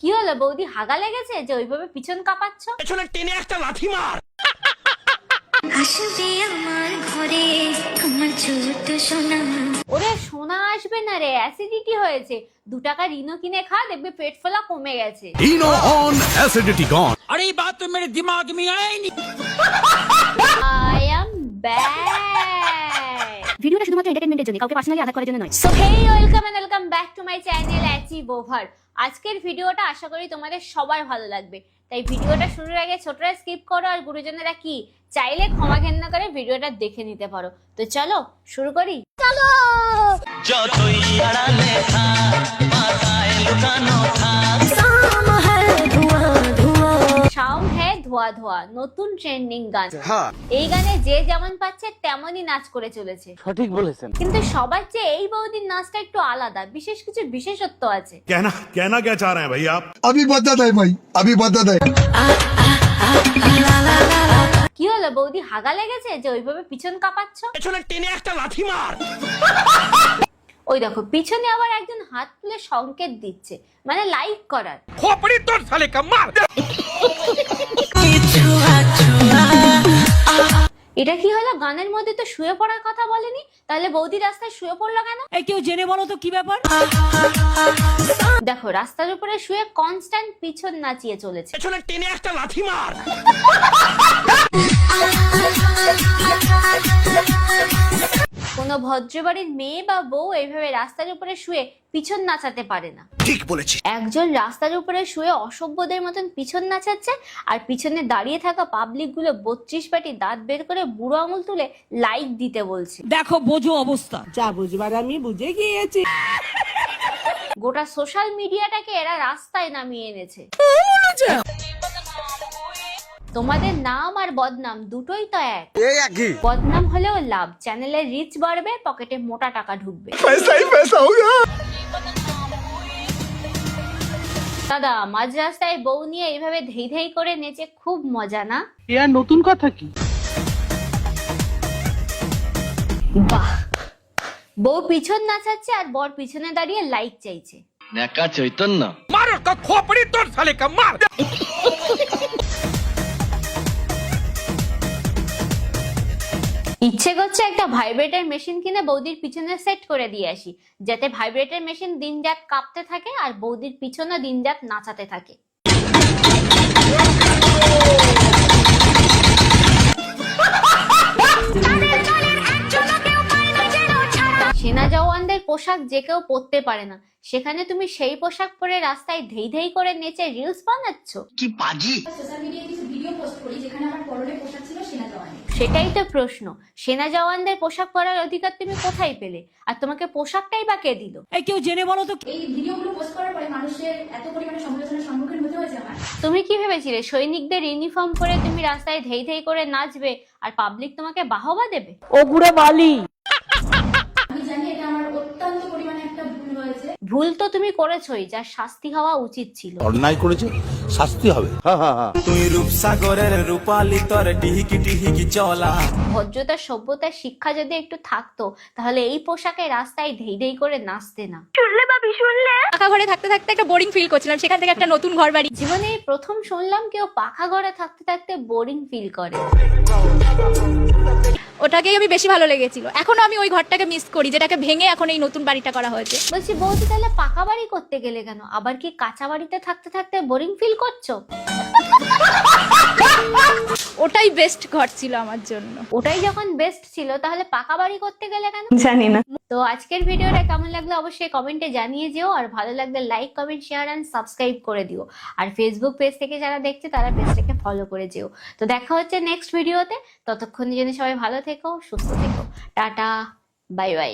কি হলো বৌদি হাগা লেগেছে যে ওইভাবে পিছন কাঁপাচ্ছ? পেছনে টেনে একটা লাথি মার। সোনা। ওরে সোনা আসবে না রে অ্যাসিডিটি হয়েছে। দু টাকা রিনো কিনে খা দেখবে পেট ফোলা কমে গেছে। ইনো অন অ্যাসিডিটি গন আরে বাত তো মেরে দিমাগ মে আয়নি আই অ্যাম ব্যাড শুধুমাত্র এন্টারটেনমেন্টের জন্য কাউকে পার্সোনালি আঘাত করার জন্য নয়। So hey welcome and welcome back to my channel achieve ওভার আজকের ভিডিওটা আশা করি তোমাদের সবার ভালো লাগবে। তাই ভিডিওটা শুরুর আগে ছোটরা স্কিপ করো আর গুরুজনেরা কি চাইলে ক্ষমা ঘেন্না করে ভিডিওটা দেখে নিতে পারো। তো চলো শুরু করি। চলো! যতই আড়ালে থাক মাথায় লুকানো থাক ধোয়া ধোয়া নতুন ট্রেন্ডিং গান। এই গানে যে যেমন পাচ্ছে তেমনই নাচ করে চলেছে। সঠিক বলেছেন। কিন্তু সবার চেয়ে এই বৌদির নাচটা একটু আলাদা বিশেষ কিছু বিশেষত্ব আছে। কেন কেন কে চা রে ভাই আপ আমি বাদা দাই ভাই আমি বাদা দাই কি হলো বৌদি হাগা লেগেছে যে ওইভাবে পিছন কাঁপাচ্ছ? পেছনে টেনে একটা মার। ওই দেখো পিছনে আবার একজন হাত তুলে সংকেত দিচ্ছে মানে লাইক করার। খোপড়ি তোর শালিকা মার। এটা কি হলো? গানের মধ্যে তো শুয়ে পড়ার কথা বলেনি? তাহলে বৌদি রাস্তায় শুয়ে পড়ল কেন? এই কেউ জেনে বলো তো কি ব্যাপার? দেখো রাস্তার উপরে শুয়ে কনস্ট্যান্ট পিছন নাচিয়ে চলেছে। পেছনে টেনে একটা লাথি মার। কোনো ভদ্রবাড়ির মেয়ে বা বউ এইভাবে রাস্তার উপরে শুয়ে পিছন নাচাতে পারে না। ঠিক বলেছি একজন রাস্তার উপরে শুয়ে অসভ্যদের মতন পিছন নাচাচ্ছে আর পিছনে দাঁড়িয়ে থাকা পাবলিকগুলো বত্রিশ পাটি দাঁত বের করে বুড়ো আঙুল তুলে লাইক দিতে বলছে। দেখো বোঝো অবস্থা। যা বুঝবার আমি বুঝে গিয়েছি। গোটা সোশ্যাল মিডিয়াটাকে এরা রাস্তায় নামিয়ে এনেছে। তোমাদের নাম আর বদনাম দুটোই তো এক। এই একই। বদনাম হলেও লাভ চ্যানেলে রিচ বাড়বে পকেটে মোটা টাকা ঢুকবে। দাদা মাঝ রাস্তায় বউ নিয়ে এইভাবে ধেই ধেই করে নেচে খুব মজা না? এ নতুন কথা কি? বাহ! বউ পিছন নাচাচ্ছে আর বর পিছনে দাঁড়িয়ে লাইক চাইছে। ন্যাকা চৈতন্য। মার খোপড়ি তোর শালিকা মার। ইচ্ছে করছে একটা ভাইব্রেটর মেশিন কিনে বৌদির পিছনে সেট করে দিয়ে আসি যাতে ভাইব্রেটর মেশিন দিন দিনজাত কাঁপতে থাকে আর বৌদির পিছনে দিনজাত নাচাতে থাকে। সেনা জওয়ানদের পোশাক যে কেউ পরতে পারে না। সেখানে তুমি সেই পোশাক পরে রাস্তায় ধেই ধেই করে নেচে রিলস বানাচ্ছ। কি পাজি? সেটাই তো প্রশ্ন। সেনা জওয়ানদের পোশাক পরার অধিকার তুমি কোথায় পেলে? আর তোমাকে পোশাকটাই বা কে দিল? এই কেউ জেনে বলো তো। এই ভিডিওগুলো পোস্ট করার পরে মানুষের এত পরিমাণে সমালোচনার সম্মুখীন হতে হয়েছে আমার। তুমি কি ভেবেছিলে? সৈনিকদের ইউনিফর্ম পরে তুমি রাস্তায় ধেই ধেই করে নাচবে আর পাবলিক তোমাকে বাহবা দেবে? ও গুড়ে বালি! ভুল তো তুমি করেছোই যার শাস্তি হওয়া উচিত ছিল। অন্যায় করেছে শাস্তি হবে। তুই রূপসাগরের রূপালি তোর ডিহিকি ডিহিকি চলা। ভদ্রতা সভ্যতার শিক্ষা যদি একটু থাকতো তাহলে এই পোশাকে রাস্তায় ধেই ধেই করে নাচতে না। শুনলে বাবি শুনলে? পাকা ঘরে থাকতে থাকতে একটা বোরিং ফিল করছিলাম সেখান থেকে একটা নতুন ঘর বাড়ি। জীবনে প্রথম শুনলাম কেউ পাখা ঘরে থাকতে থাকতে বোরিং ফিল করে। ওটাকেই আমি বেশি ভালো লেগেছিল। এখনও আমি ওই ঘরটাকে মিস করি, যেটাকে ভেঙে এখন এই নতুন বাড়িটা করা হয়েছে। বলছি বৌদি তাহলে পাকা বাড়ি করতে গেলে কেন? আবার কি কাঁচা বাড়িতে থাকতে থাকতে বোরিং ফিল করছ? ওটাই বেস্ট ঘর ছিল আমার জন্য। ওটাই যখন বেস্ট ছিল তাহলে পাকা বাড়ি করতে গেলে কেন? জানি না। তো আজকের ভিডিওটা কেমন লাগল অবশ্যই কমেন্টে জানিয়ে যেও আর ভালো লাগলে like comment share and subscribe করে দিও। আর ফেসবুক পেজ থেকে যারা দেখছে তারা পেজটাকে ফলো করে যেও। তো দেখা হচ্ছে নেক্সট ভিডিওতে। ততক্ষণ জন্য সবাই ভালো থেকো সুস্থ থেকো। Tata bye bye